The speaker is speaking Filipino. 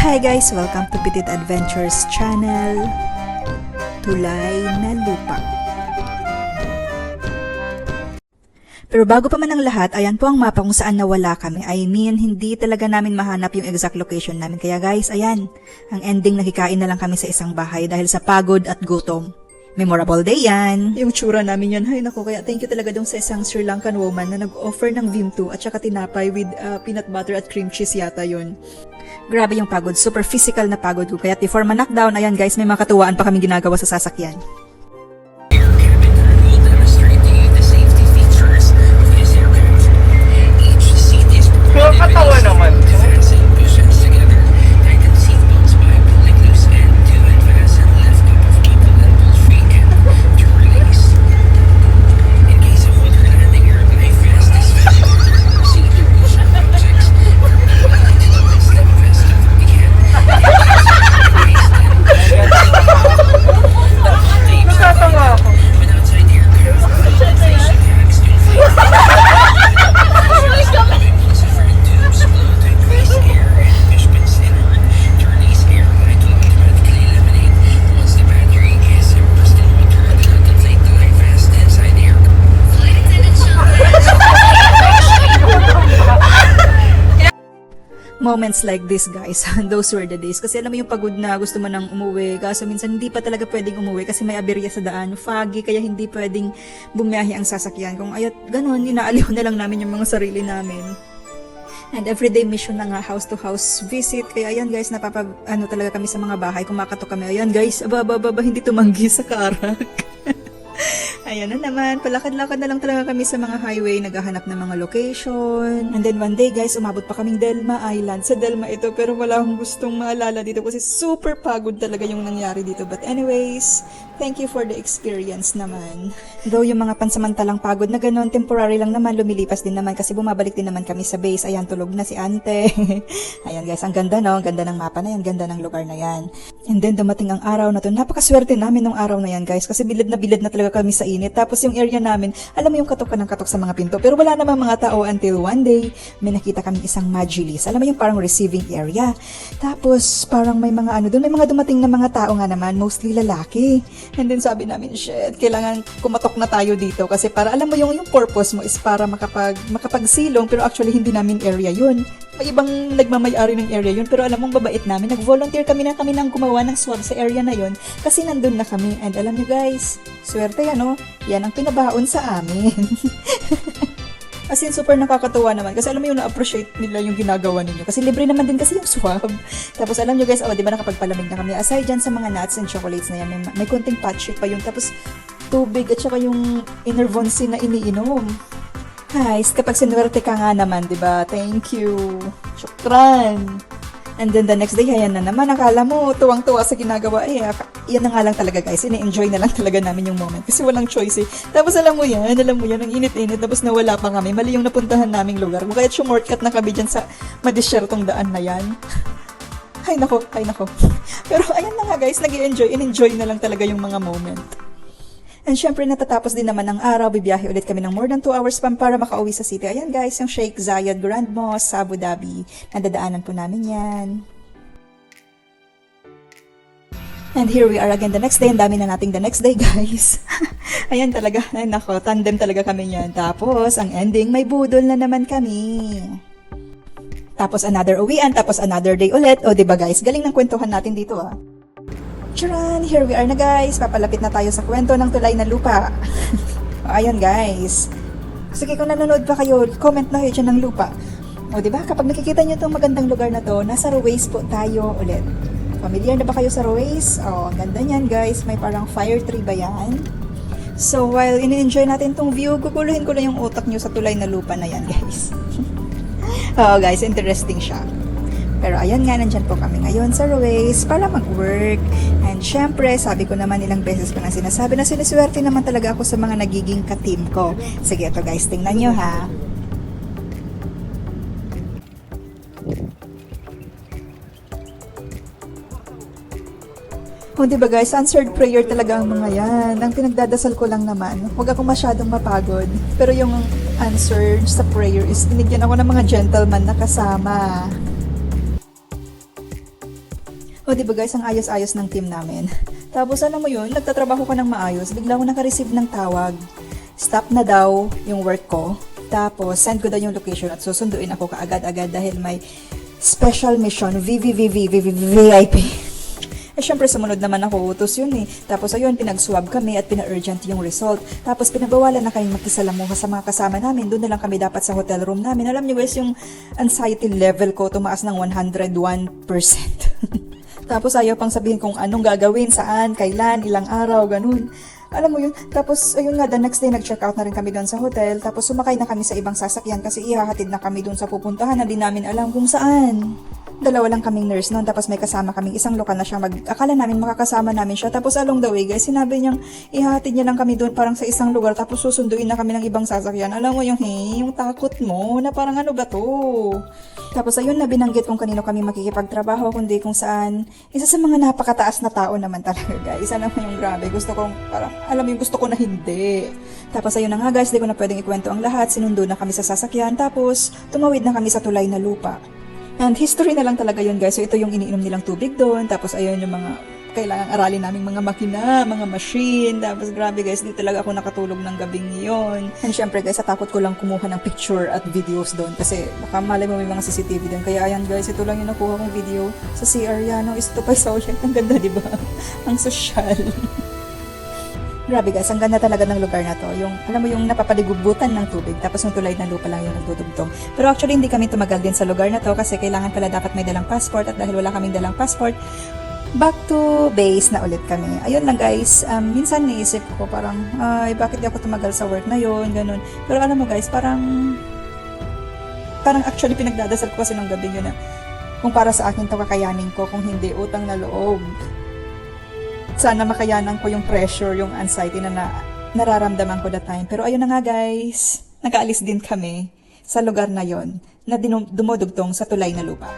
Hi guys! Welcome to Petit Adventures channel. Tulay na lupa. Pero bago pa man ang lahat, ayan po ang mapa kung saan nawala kami. I mean, hindi talaga namin mahanap yung exact location namin. Kaya guys, ayan, ang ending nakikain na lang kami sa isang bahay dahil sa pagod at gutom. Memorable day yan. Yung tsura namin yan, hay nako, kaya thank you talaga dong sa isang Sri Lankan woman na nag-offer ng Vimto at saka tinapay with uh, peanut butter at cream cheese yata yun. Grabe yung pagod, super physical na pagod ko. Kaya before ma-knockdown, ayan guys, may mga katuwaan pa kami ginagawa sa sasakyan. Moments like this, guys, those were the days. Kasi alam mo yung pagod na gusto mo nang umuwi. Kaso minsan hindi pa talaga pwedeng umuwi kasi may aberya sa daan, foggy, kaya hindi pwedeng bumiyahe ang sasakyan. Kung ayat ganun, inaaliw na lang namin yung mga sarili namin. And everyday mission na nga, house to house visit. Kaya ayan guys, napapag, ano talaga kami sa mga bahay, kumakatok kami. Ayan guys, aba, aba, aba, hindi tumanggi sa karak. Ayan na naman, palakad-lakad na lang talaga kami sa mga highway, naghahanap ng mga location. And then one day guys, umabot pa kaming Delma Island. Sa Delma ito, pero wala akong gustong maalala dito kasi super pagod talaga yung nangyari dito. But anyways, thank you for the experience naman. Though yung mga pansamantalang pagod na ganun, temporary lang naman, lumilipas din naman kasi bumabalik din naman kami sa base. Ayan, tulog na si ante. Ayan guys, ang ganda no, ang ganda ng mapa na yan, ganda ng lugar na yan. And then dumating ang araw na to, napakaswerte namin nung araw na yan guys kasi bilid na bilid na talaga kami sa init. Tapos yung area namin, alam mo yung katok ka ng katok sa mga pinto. Pero wala namang mga tao until one day, may nakita kami isang majulis. Alam mo yung parang receiving area. Tapos parang may mga ano doon, may mga dumating na mga tao nga naman, mostly lalaki. And then sabi namin, shit, kailangan kumatok na tayo dito kasi para alam mo yung yung purpose mo is para makapag makapagsilong pero actually hindi namin area yun. May ibang nagmamayari ng area yun pero alam mong babait namin, nag-volunteer kami na kami nang gumawa ng swab sa area na yun kasi nandun na kami. And alam nyo guys, swerte yan oh, yan ang pinabaon sa amin. As in, super nakakatuwa naman. Kasi alam mo yung na-appreciate nila yung ginagawa ninyo. Kasi libre naman din kasi yung swab. Tapos alam nyo guys, oh, di ba nakapagpalamig na kami. Aside dyan sa mga nuts and chocolates na yan, may, may konting patchy pa yun. Tapos tubig at saka yung Enervonsi na iniinom. Guys, kapag sinuwerte ka nga naman, di ba? Thank you. Shukran. And then the next day, ayan na naman. Akala mo, tuwang-tuwa sa ginagawa. Eh, yan na nga lang talaga guys. Ini-enjoy na lang talaga namin yung moment. Kasi walang choice eh. Tapos alam mo yan, alam mo yan, ang init-init. Tapos nawala pa kami. Mali yung napuntahan naming lugar. Kung kaya't shortcut na kami dyan sa madisyertong daan na yan. Ay nako, ay nako. Pero ayan na nga guys, nag enjoy In-enjoy na lang talaga yung mga moment. And syempre, natatapos din naman ng araw, bibiyahe ulit kami ng more than 2 hours pa para makauwi sa city. Ayan guys, yung Sheikh Zayed Grand Mosque sa Abu Dhabi. Nadadaanan po namin yan. And here we are again the next day. Ang dami na nating the next day, guys. Ayan talaga. Ay, nako, tandem talaga kami yan. Tapos, ang ending, may budol na naman kami. Tapos another uwian, tapos another day ulit. O, ba guys? Galing ng kwentuhan natin dito, ah. Charan! Here we are na guys. Papalapit na tayo sa kwento ng tulay na lupa. o, ayan guys. Sige, kung nanonood pa kayo, comment na kayo dyan ng lupa. O, di ba? Kapag nakikita nyo itong magandang lugar na to, nasa Ruways po tayo ulit. Familiar na ba kayo sa Ruways? O, ang ganda niyan guys. May parang fire tree ba yan? So, while ini-enjoy natin tong view, guguluhin ko na yung utak nyo sa tulay na lupa na yan, guys. Oo, guys, interesting siya. Pero ayan nga, nandyan po kami ngayon sa Ruways para mag-work. And syempre, sabi ko naman ilang beses ko na sinasabi na siniswerte naman talaga ako sa mga nagiging ka-team ko. Sige, ito guys, tingnan nyo ha. O, di ba guys, answered prayer talaga ang mga yan. Ang pinagdadasal ko lang naman, huwag ako masyadong mapagod. Pero yung answer sa prayer is binigyan ako ng mga gentleman na kasama. O, di ba guys, ang ayos-ayos ng team namin. Tapos, alam mo yun, nagtatrabaho ko ng maayos. Bigla ako nakareceive ng tawag. Stop na daw yung work ko. Tapos, send ko daw yung location at susunduin ako kaagad-agad dahil may special mission, VVVVVVIP. Eh, syempre, sumunod naman ako, utos yun eh. Tapos, ayun, pinag-swab kami at pina-urgent yung result. Tapos, pinabawalan na kayong makisalamuha sa mga kasama namin. Doon na lang kami dapat sa hotel room namin. Alam niyo guys, yung anxiety level ko tumaas ng 101%. Tapos ayaw pang sabihin kung anong gagawin, saan, kailan, ilang araw, ganun. Alam mo yun, tapos ayun nga, the next day nag-check out na rin kami doon sa hotel, tapos sumakay na kami sa ibang sasakyan kasi ihahatid na kami doon sa pupuntahan na di namin alam kung saan. Dalawa lang kaming nurse noon, tapos may kasama kaming isang lokal na siya mag... Akala namin makakasama namin siya, tapos along the way guys, sinabi niyang ihahatid niya lang kami doon parang sa isang lugar, tapos susunduin na kami ng ibang sasakyan. Alam mo yung, hey, yung takot mo, na parang ano ba to? Tapos ayun na binanggit kung kanino kami makikipagtrabaho, kundi kung saan. Isa sa mga napakataas na tao naman talaga, guys. Alam mo yung grabe. Gusto kong, parang, alam mo yung gusto ko na hindi. Tapos ayun na nga, guys, di ko na pwedeng ikwento ang lahat. Sinundo na kami sa sasakyan. Tapos, tumawid na kami sa tulay na lupa. And history na lang talaga yun, guys. So, ito yung iniinom nilang tubig doon. Tapos, ayun yung mga kailangan aralin naming mga makina, mga machine. Tapos, grabe guys, di talaga ako nakatulog ng gabing yon. And syempre guys, natakot ko lang kumuha ng picture at videos doon. Kasi baka malay mo may mga CCTV doon. Kaya ayan guys, ito lang yung nakuha kong video sa CR yan. No? Is ito pa ulit. Ang ganda, di ba? Ang sosyal. Grabe guys, ang ganda talaga ng lugar na to. Yung, alam mo yung napapaligubutan ng tubig, tapos yung tulay ng lupa lang yung nagdudugtong. Pero actually, hindi kami tumagal din sa lugar na to kasi kailangan pala dapat may dalang passport at dahil wala kaming dalang passport, back to base na ulit kami. Ayun lang guys, um, minsan naisip ko parang, ay, bakit di ako tumagal sa work na yon ganun. Pero alam mo guys, parang, parang actually pinagdadasal ko kasi nung gabi yun na, kung para sa akin to kakayanin ko, kung hindi, utang na loob sana makayanan ko yung pressure, yung anxiety na, na nararamdaman ko that time. Pero ayun na nga guys, nakaalis din kami sa lugar na yon na dumudugtong sa tulay na lupa.